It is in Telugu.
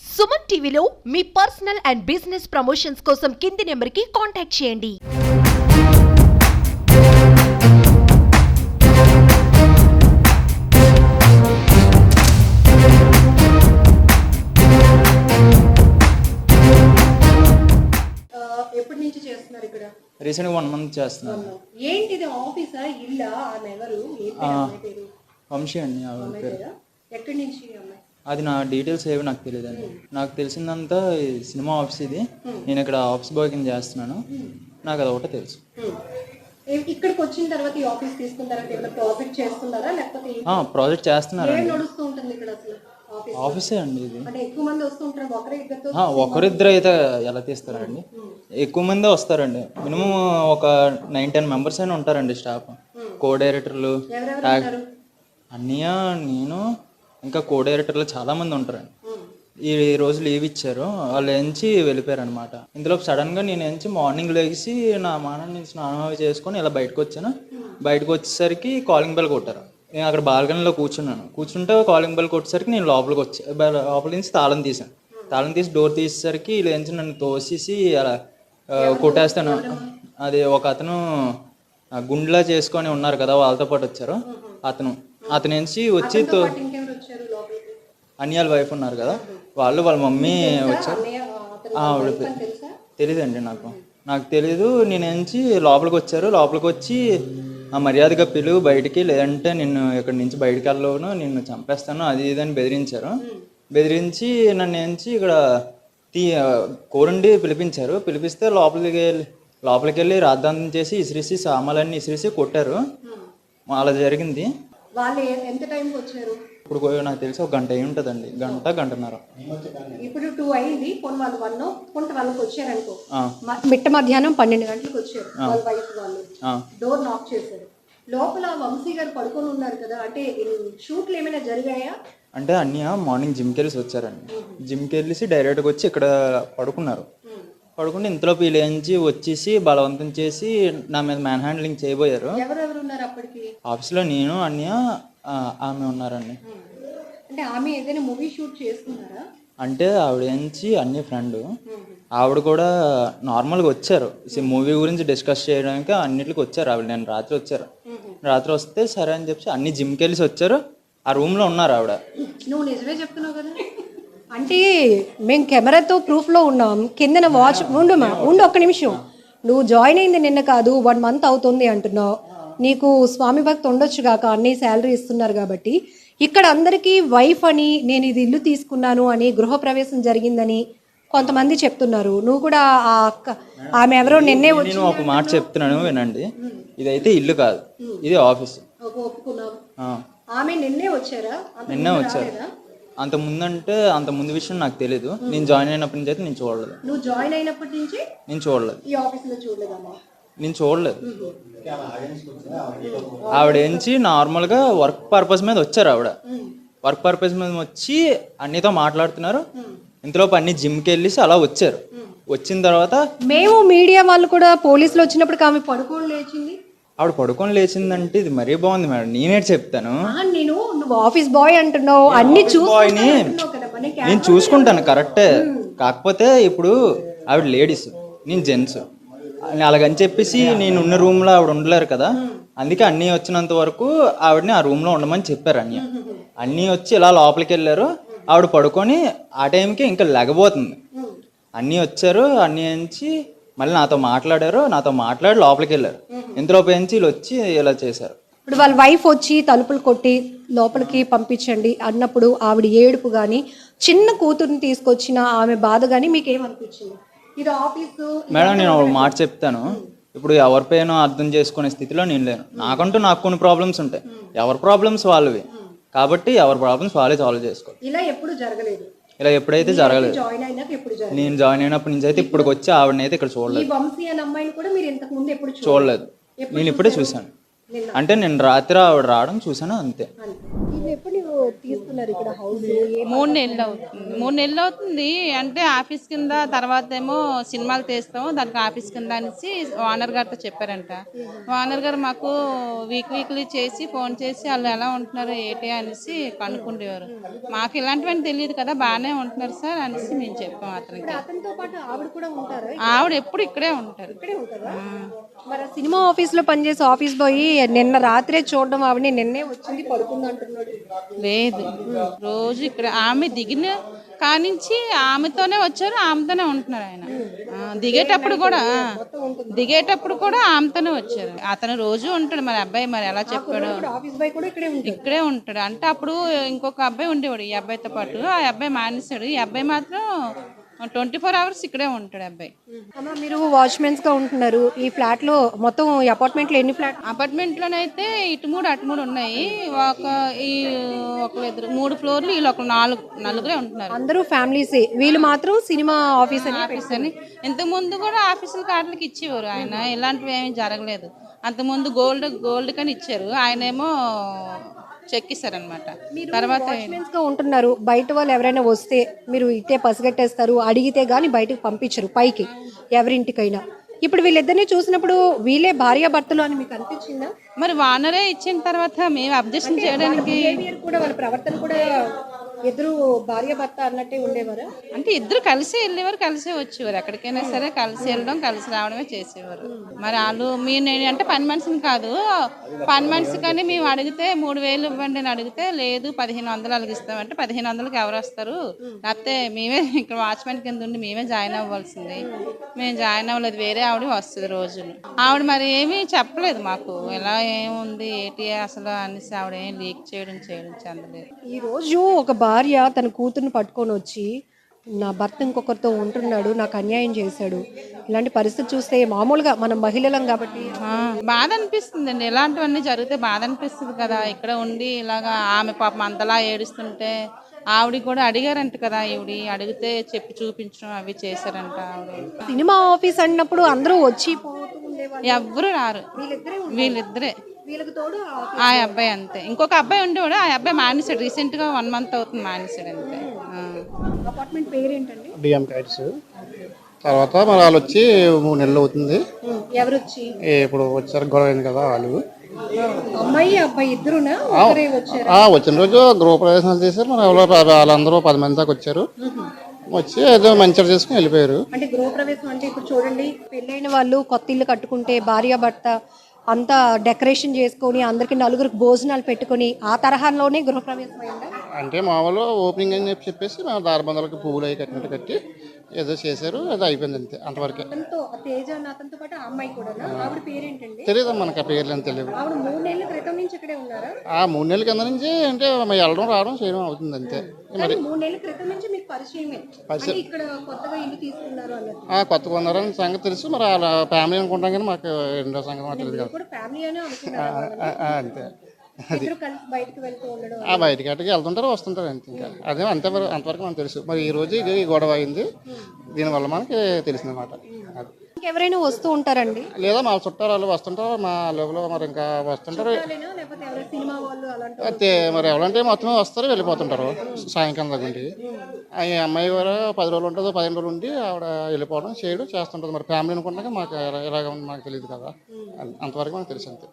సుమన్ టీవీలో మీ పర్సనల్ అండ్ బిజినెస్ ప్రమోషన్స్ కోసం కింది నెంబర్కి కాంటాక్ట్ చేయండి. ఎప్పటి నుంచి చేస్తున్నారు ఇక్కడ? రీసెంట్గా వన్ మంత్ చేస్తున్నాను ఏంటిది? ఆఫీసా? ఇల్లా? ఆమె ఎవరు? ఏ పేరు? అమ్మాయి పేరు? వంశీ అండి ఆవిడ అమ్మాయి పేరు. పేరా? ఎక్కడి నుంచి ఈ అమ్మాయి? అది నా డీటెయిల్స్ ఏవి నాకు తెలియదండి. నాకు తెలిసిందంతా ఈ సినిమా ఆఫీస్ ఇది. నేను ఇక్కడ ఆఫీస్ బాయ్ కింద చేస్తున్నాను. నాకు అది ఒకటే తెలుసు. ఇక్కడికి వచ్చిన తర్వాత ఈ ఆఫీస్ తీసుకున్న తర్వాత ఏమైనా ప్రాజెక్ట్ చేస్తున్నారా? లేకపోతే ప్రాజెక్ట్ చేస్తున్నారండి. నడుస్తూ ఉంటుంది ఇక్కడ అసలు ఆఫీస్? అండి ఇది. ఒకరిద్దరు అయితే ఎలా తీస్తారండి? ఎక్కువ మందే వస్తారండి. మినిమం ఒక నైన్ టెన్ మెంబర్స్ అయినా ఉంటారండి స్టాఫ్. కో డైరెక్టర్లు అన్నయ్య నేను ఇంకా కో డైరెక్టర్లు చాలా మంది ఉంటారండి. ఈ రోజు లీవ్ ఇచ్చారు. వాళ్ళు ఎంచి వెళ్ళిపోయారు అనమాట ఇందులో సడన్గా నేను ఎంచి మార్నింగ్ లేచి నా మానాన్ని స్నానం అవి చేసుకొని ఇలా బయటకు వచ్చాను. బయటకు వచ్చేసరికి కాలింగ్ బెల్ కొట్టారు. నేను అక్కడ బాల్కనీలో కూర్చున్నాను. కూర్చుంటే కాలింగ్ బెల్ కొట్టేసరికి నేను లోపలికి వచ్చా లోపల నుంచి తాళం తీసాను తాళం తీసి డోర్ తీసేసరికి ఇలా ఎంచి నన్ను తోసేసి అలా కొట్టేస్తాను. అది ఒక అతను గుండ్లా చేసుకొని ఉన్నారు కదా వాళ్ళతో పాటు వచ్చారు. అతను అతను ఎంచి వచ్చి తో పాటు ఇంకెవరు వచ్చారు లోపలికి అన్యాల వైఫ్ ఉన్నారు కదా వాళ్ళు వాళ్ళ మమ్మీ వచ్చారు. ఆవిడ తెలియదండి నాకు. నాకు తెలీదు నేను ఎంచి లోపలికి వచ్చారు. లోపలికి వచ్చి ఆ మర్యాదగా పిలువు బయటికి లేదంటే నిన్ను ఇక్కడి నుంచి బయటికి వెళ్ళను నిన్ను చంపేస్తాను అది ఇది అని బెదిరించారు. బెదిరించి నన్ను ఎంచి ఇక్కడ తీ కూరండి పిలిపించారు. పిలిపిస్తే లోపలికి వెళ్ళి లోపలికి వెళ్ళి రాద్ధాంతం చేసి ఇసిరిసి సామాన్లన్నీ ఇసిరిసి కొట్టారు. అలా జరిగింది. వాళ్ళు ఎంత టైంకి వచ్చారు? ఇప్పుడు నాకు తెలిసి ఒక గంట అయి ఉంటుందండి. గంట గంటన్నర. ఇప్పుడు టూ అయింది. కొన్ని వాళ్ళు వన్ కొంత వాళ్ళకి వచ్చారనుకో. మిట్ట మధ్యాహ్నం పన్నెండు గంటలకు వచ్చారు వాళ్ళ వైఫ్ వాళ్ళు. డోర్ నాక్ చేశారు. లోపల వంశీ గారు పడుకొని ఉన్నారు కదా అంటే షూట్లు ఏమైనా జరిగాయా? అంటే అన్నయ్య మార్నింగ్ జిమ్కి వెళ్ళి వచ్చారండి. జిమ్కి వెళ్ళేసి డైరెక్ట్గా వచ్చి ఇక్కడ పడుకున్నారు. పడుకుంటే ఇంతలో వీళ్ళేంచి వచ్చేసి బలవంతం చేసి నా మీద మ్యాన్ హ్యాండ్లింగ్ చేయబోయారు. ఎవరెవరు ఉన్నారు అప్పటికి? ఆఫీస్లో నేను అన్నయ్య ఆమె ఉన్నారండి. అంటే ఆమె ఏదైనా మూవీ షూట్ చేస్తున్నారా? అంటే ఆవిడ ఏంచి అన్ని ఫ్రెండ్ ఆవిడ కూడా నార్మల్గా వచ్చారు. మూవీ గురించి డిస్కస్ చేయడానికి అన్నిటికి వచ్చారు. ఆవిడ నేను రాత్రి వచ్చారు. రాత్రి వస్తే సరే అని చెప్పి అన్ని జిమ్కి వెళ్ళి వచ్చారు. ఆ రూమ్లో ఉన్నారు ఆవిడ. నువ్వు నిజమే చెప్తున్నావు కదా. అంటే మేము కెమెరాతో ప్రూఫ్లో ఉన్నాం. కిందన వాచ్ ఉండు ఉండు ఒక్క నిమిషం. నువ్వు జాయిన్ అయింది నిన్న కాదు వన్ మంత్ అవుతుంది అంటున్నావు. నీకు స్వామి భక్తి ఉండొచ్చు కాక అన్ని శాలరీ ఇస్తున్నారు కాబట్టి. ఇక్కడ అందరికీ వైఫ్ అని నేను ఇది ఇల్లు తీసుకున్నాను అని గృహప్రవేశం జరిగిందని కొంతమంది చెప్తున్నారు. నువ్వు కూడా ఆ అక్క ఆమె ఎవరో నిన్నే వచ్చి నేను ఒక మాట చెప్తున్నాను వినండి. ఇదైతే ఇల్లు కాదు. ఇది ఆఫీస్ ఒప్పుకున్నావు. ఆమె నిన్నే వచ్చారా? అంతకు నిన్నే ముందు వచ్చారు. రాలేదా? అంత ముందంటే అంత ముందు విషయం నాకు తెలియదు నేను జాయిన్ అయినప్పటి నుంచి అయితే నేను చూడలేదు. నువ్వు జాయిన్ అయినప్పటి నుంచి నేను చూడలేదు. ఈ ఆఫీస్లో చూడలేదమ్మా. నేను చూడలేదు. ఆవిడ ఏంచి నార్మల్గా వర్క్ పర్పస్ మీద వచ్చారు ఆవిడ. వర్క్ పర్పస్ మీద వచ్చి అన్నితో మాట్లాడుతున్నారు. ఇంతలోపు అన్ని జిమ్కి వెళ్ళేసి అలా వచ్చారు. వచ్చిన తర్వాత మేము మీడియా వాళ్ళు కూడా పోలీసులు వచ్చినప్పుడు ఆమె పడుకోని లేచింది. ఆవిడ పడుకొని లేచిందంటే ఇది మరీ బాగుంది మేడం. నేనే చెప్తాను. నేను నువ్వు ఆఫీస్ బాయ్ అంటున్నావు. అన్ని చూ బాయ్ని నేను చూసుకుంటాను కరెక్టే కాకపోతే ఇప్పుడు ఆవిడ లేడీస్ నేను జెంట్స్. అలాగని చెప్పేసి నేను ఉన్న రూమ్లో ఆవిడ ఉండలేరు కదా. అందుకే అన్నీ వచ్చినంత వరకు ఆవిడని ఆ రూమ్లో ఉండమని చెప్పారు అన్నీ అన్నీ వచ్చి ఇలా లోపలికి వెళ్ళారు. ఆవిడ పడుకొని ఆ టైంకి ఇంకా లెగబోతుంది అన్నీ వచ్చారు. అన్నీ ఎంచి మళ్ళీ నాతో మాట్లాడారు. నాతో మాట్లాడి లోపలికి వెళ్ళారు. ఇంతలో పెంచి వీళ్ళు వచ్చి ఇలా చేశారు. ఇప్పుడు వాళ్ళ వైఫ్ వచ్చి తలుపులు కొట్టి లోపలికి పంపించండి అన్నప్పుడు ఆవిడ ఏడుపు కానీ చిన్న కూతుర్ని తీసుకొచ్చిన ఆమె బాధ కానీ మీకు ఏమనిపించింది ఇది ఆఫీసు మేడం నేను ఒక మాట చెప్తాను. ఇప్పుడు ఎవరి పైన అర్థం చేసుకునే స్థితిలో నేను లేను. నాకంటూ నాకు కొన్ని ప్రాబ్లమ్స్ ఉంటాయి. ఎవరి ప్రాబ్లమ్స్ వాళ్ళవి. కాబట్టి ఎవరి ప్రాబ్లమ్స్ వాళ్ళే సాల్వ్ చేసుకోవాలి. ఇలా ఎప్పుడు జరగలేదు. ఇలా ఎప్పుడైతే జరగలేదు. జాయిన్ అయినాక ఎప్పుడు జరగలేదు. నేను జాయిన్ అయినప్పటి నుంచి అయితే ఇప్పటికి వచ్చి ఆవిడనైతే ఇక్కడ ఈ చూడలేదు వంశీ అనే అమ్మాయిని కూడా మీరు ఇంతకు ముందు ఎప్పుడు చూడలేదు? నేను ఇప్పుడే చూశాను. అంటే నేను రాత్రి ఆవిడ రావడం చూసాను అంతే. తీసుకున్నారు ఇక్కడ హౌస్. మూడు నెలలు అవుతుంది. మూడు నెలలు అవుతుంది. అంటే ఆఫీస్ కింద తర్వాత ఏమో సినిమాలు తీస్తాం దానికి ఆఫీస్ కింద అనేసి ఓనర్ గారితో చెప్పారంట. ఓనర్ గారు మాకు వీక్ వీక్లీ చేసి ఫోన్ చేసి వాళ్ళు ఎలా ఉంటున్నారు ఏంటి అనేసి కనుక్కుండేవారు. మాకు ఇలాంటివన్నీ తెలియదు కదా బాగానే ఉంటున్నారు సార్ అనేసి మేము చెప్పాం అతనికి. ఆవిడ ఎప్పుడు ఇక్కడే ఉంటారు. మరి సినిమా ఆఫీస్లో పనిచేసే ఆఫీస్ పోయి నిన్న రాత్రే చూడడం ఆవిడ నిన్నే వచ్చింది పడుకుంది అంటున్నాడు లేదు. రోజు ఇక్కడ ఆమె దిగిన కానించి ఆమెతోనే వచ్చారు ఆమెతోనే ఉంటున్నారు ఆయన. దిగేటప్పుడు కూడా దిగేటప్పుడు కూడా ఆమెతోనే వచ్చారు. అతను రోజు ఉంటాడు మరి అబ్బాయి మరి ఎలా చెప్పాడు. ఇక్కడే ఇక్కడే ఉంటాడు. అంటే అప్పుడు ఇంకొక అబ్బాయి ఉండేవాడు ఈ అబ్బాయితో పాటు. ఆ అబ్బాయి మానేశాడు. ఈ అబ్బాయి మాత్రం ట్వంటీ ఫోర్ అవర్స్ ఇక్కడే ఉంటాడు అబ్బాయి. అమ్మ మీరు వాచ్మెన్స్గా ఉంటున్నారు. ఈ ఫ్లాట్లో మొత్తం అపార్ట్మెంట్లో ఎన్ని ఫ్లాట్? అపార్ట్మెంట్ లోనైతే ఇటు మూడు అటు మూడు ఉన్నాయి. ఒక ఈ ఒక ఇద్దరు మూడు ఫ్లోర్లు వీళ్ళు ఒక నాలుగు నలుగురే ఉంటున్నారు. అందరూ ఫ్యామిలీస్. వీళ్ళు మాత్రం సినిమా ఆఫీస్ అని ఆఫీస్ అని. ఇంతకు ముందు కూడా ఆఫీసుల కార్డులకి ఇచ్చేవారు ఆయన. ఇలాంటివి ఏమీ జరగలేదు. అంతకుముందు గోల్డ్ గోల్డ్ కని ఇచ్చారు. ఆయన చెక్ ఇస్తారనమాట తర్వాత గా ఉంటున్నారు. బయట వాళ్ళు ఎవరైనా వస్తే మీరు ఇట్టే పసిగట్టేస్తారు అడిగితే గాని బయటకు పంపించరు పైకి ఎవరింటికైనా. ఇప్పుడు వీళ్ళిద్దరిని చూసినప్పుడు వీళ్ళే భార్య భర్తలు అని మీకు అనిపించిందా? మరి వానరే ఇచ్చిన తర్వాత మేము అబ్జెక్షన్ చేయడానికి కూడా వాళ్ళ ప్రవర్తన కూడా ఎదురు భార్య భర్త అన్నట్టే ఉండేవారా? అంటే ఇద్దరు కలిసి వెళ్ళేవారు కలిసే వచ్చేవారు. ఎక్కడికైనా సరే కలిసి వెళ్ళడం కలిసి రావడమే చేసేవారు. మరి వాళ్ళు మీ నేను అంటే పని మనిషిని కాదు. పని మనిషి కానీ మేము అడిగితే మూడు వేలు ఇవ్వండి అని అడిగితే లేదు పదిహేను వందలు అలాగ ఇస్తామంటే పదిహేను వందలకి ఎవరు వస్తారు? లేకపోతే మేమే ఇక్కడ వాచ్మెన్ కింద ఉండి మేమే జాయిన్ అవ్వాల్సింది. మేము జాయిన్ అవ్వలేదు వేరే ఆవిడ వస్తుంది రోజులు. ఆవిడ మరి ఏమీ చెప్పలేదు మాకు. ఎలా ఏముంది ఏంటి అసలు అనేసి ఆవిడ ఏం లీక్ చేయడం చేయడం చెందలేదు. ఈ రోజు ఒక భార్య తన కూతుర్ని పట్టుకొని వచ్చి నా భర్త ఇంకొకరితో ఉంటున్నాడు నాకు అన్యాయం చేశాడు. ఇలాంటి పరిస్థితి చూస్తే మామూలుగా మనం మహిళలం కాబట్టి బాధ అనిపిస్తుంది అండి ఇలాంటివన్నీ జరిగితే బాధ అనిపిస్తుంది కదా. ఇక్కడ ఉండి ఇలాగా ఆమె పాపం అంతలా ఏడుస్తుంటే ఆవిడ కూడా అడిగారంట కదా ఈవిడి. అడిగితే చెప్పి చూపించడం అవి చేశారంట ఆవిడ. సినిమా ఆఫీస్ అన్నప్పుడు అందరూ వచ్చి ఎవ్వరు రారు. వీళ్ళిద్దరే. వీళ్ళకి తోడు ఆ- ఆ అబ్బాయి అంతే. ఇంకొక అబ్బాయి ఉండేవాడు ఆ అబ్బాయి మానేశాడు. రీసెంట్గా వన్ మంత్ అవుతుంది మానేశాడు అంతే. అపార్ట్మెంట్ పేరేంటండి? డిఎం కైట్స్ తర్వాత మరి వాళ్ళు వచ్చి మూడు నెలలు అవుతుంది. ఎవరు వచ్చి ఏ ఇప్పుడు వచ్చారు గొడవ అయింది కదా వాళ్ళు. అమ్మాయి అబ్బాయి ఇద్దరునా? ఆ, ఒకరే వచ్చారు? ఆ, వచ్చిన రోజు గృహ ప్రవేశాలు చేశారు. మరి వాళ్ళందరూ పది మంది దాకా వచ్చారు. వచ్చి ఏదో మంచిగా చేసుకుని వెళ్ళిపోయారు. అంటే గృహప్రవేశం అంటే ఇప్పుడు చూడండి పెళ్ళైన వాళ్ళు కొత్త ఇల్లు కట్టుకుంటే భార్య భర్త అంతా డెకరేషన్ చేసుకొని అందరికి నలుగురికి భోజనాలు పెట్టుకొని ఆ తరహాలోనే గృహప్రవేశం అయిందా అంటే మామూలు ఓపెనింగ్ అని చెప్పి చెప్పేసి మా దారబంధాలకి పువ్వులు అవి కట్టినట్టు కట్టి ఏదో చేశారు ఏదో అయిపోయింది అంతే అంతవరకే. అతనితో తేజ అన్న అతనితో పాటు ఆ అమ్మాయి కూడా ఆవిడ పేరేంటండి? తెలియదు మనకి ఆ పేర్లు తెలియదు ఆవిడ మూడు నెలల క్రితం నుంచి ఇక్కడే ఉన్నారా? ఆ మూడు నెలల కింద నుంచి అంటే మరి వెళ్ళడం రావడం చేయడం అవుతుంది అంతే. కానీ మూడు నెలల క్రితం నుంచి మీకు పరిచయమే. అంటే ఇక్కడ కొత్తగా ఇల్లు తీసుకున్నారు అన్నట్టు. ఆ కొత్త కొన్నారని సంగతి తెలుసు మరి వాళ్ళ ఫ్యామిలీ అనుకుంటాం కానీ మాకు రెండో సంగతి మాకు తెలియదు కదా కూడా ఫ్యామిలీ అనే అనుకున్నారు ఆ, ఆ, అంతే. ఉండడం ఆ బయటికి అటుకి వెళ్తుంటారు వస్తుంటారు అంతే ఇంకా. అదే అంతే అంతవరకు మనకు తెలుసు. మరి ఈ రోజు ఇది గొడవ అయింది. దీనివల్ల మనకి తెలిసిందన్నమాట అది. ఇంకెవరైనా వస్తూ ఉంటారండి? లేదా మా చుట్టాలు వాళ్ళు వస్తుంటారు మా లోపల మరి ఇంకా వస్తుంటారు. ఎవరైనా అయితే మరి ఎవరంటే మొత్తం వస్తారు వెళ్ళిపోతుంటారు సాయంకాలం దగ్గర నుండి ఆ ఈ అమ్మాయి కూడా పది రోజులు ఉంటుందో పదిహేను రోజులు ఉండి ఆవిడ వెళ్ళిపోవడం చేయడం చేస్తుంటుంది. మరి ఫ్యామిలీ అనుకుంటాక మాకు ఎలా- ఎలాగ ఉంది మాకు తెలియదు కదా. అది అంతవరకు మనకు తెలుసు అంతే.